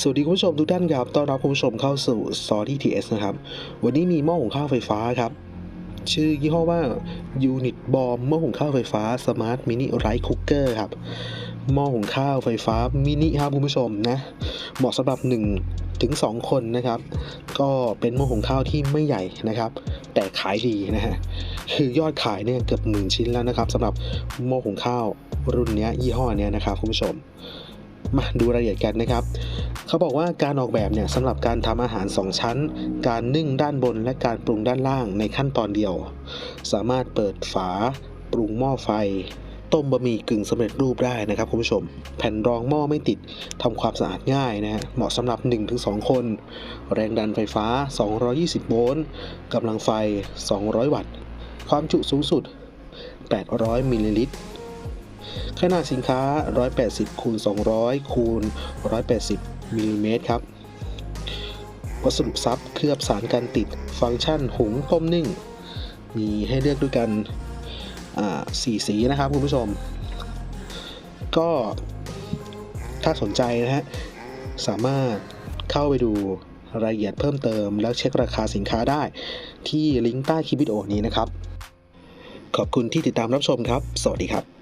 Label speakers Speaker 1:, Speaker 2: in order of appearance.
Speaker 1: สวัสดีคุณผู้ชมทุกท่านครับต้อนรับคุณผู้ชมเข้าสู่ Story TS นะครับ วันนี้มีหม้อหุงข้าวไฟฟ้าครับ ชื่อยี่ห้อว่า Unit Bomb หม้อหุงข้าวไฟฟ้า Smart Mini Rice Cooker ครับ หม้อหุงข้าวไฟฟ้ามินิครับคุณผู้ชมนะ เหมาะสำหรับ 1 ถึง 2 คนนะครับ ก็เป็นหม้อหุงข้าวที่ไม่ใหญ่นะครับ แต่ขายดีนะฮะ คือยอดขายเนี่ยเกือบหมื่นชิ้นแล้วนะครับสำหรับหม้อหุงข้าวรุ่นเนี้ยยี่ห้อเนี้ยนะครับคุณผู้ชม มาดูรายละเอียดกันนะครับ เขาบอกว่าการออกแบบเนี่ยสำหรับการทำอาหาร 2 ชั้น การนึ่งด้านบนและการปรุงด้านล่างในขั้นตอนเดียว สามารถเปิดฝา ปรุงหม้อไฟ ต้มบะหมี่กึ่งสำเร็จรูปได้นะครับคุณผู้ชม แผ่นรองหม้อไม่ติดทำความสะอาดง่ายนะฮะเหมาะสำหรับ 1-2 คน แรงดันไฟฟ้า 220 โวลต์กำลังไฟ 200 วัตต์ ความจุสูงสุด 800 มิลลิลิตร ขนาดสินค้า 180คูณ200คูณ180มิลลิเมตรครับ วัสดุซับเคลือบสารกันติดฟังก์ชันหุงต้มนึ่ง มีให้เลือกด้วยกันสี่สีนะครับคุณผู้ชม ก็ถ้าสนใจนะฮะ สามารถเข้าไปดูรายละเอียดเพิ่มเติม แล้วเช็คราคาสินค้าได้ที่ลิงก์ใต้คลิปวิดีโอนี้นะครับ ขอบคุณที่ติดตามรับชมครับ สวัสดีครับ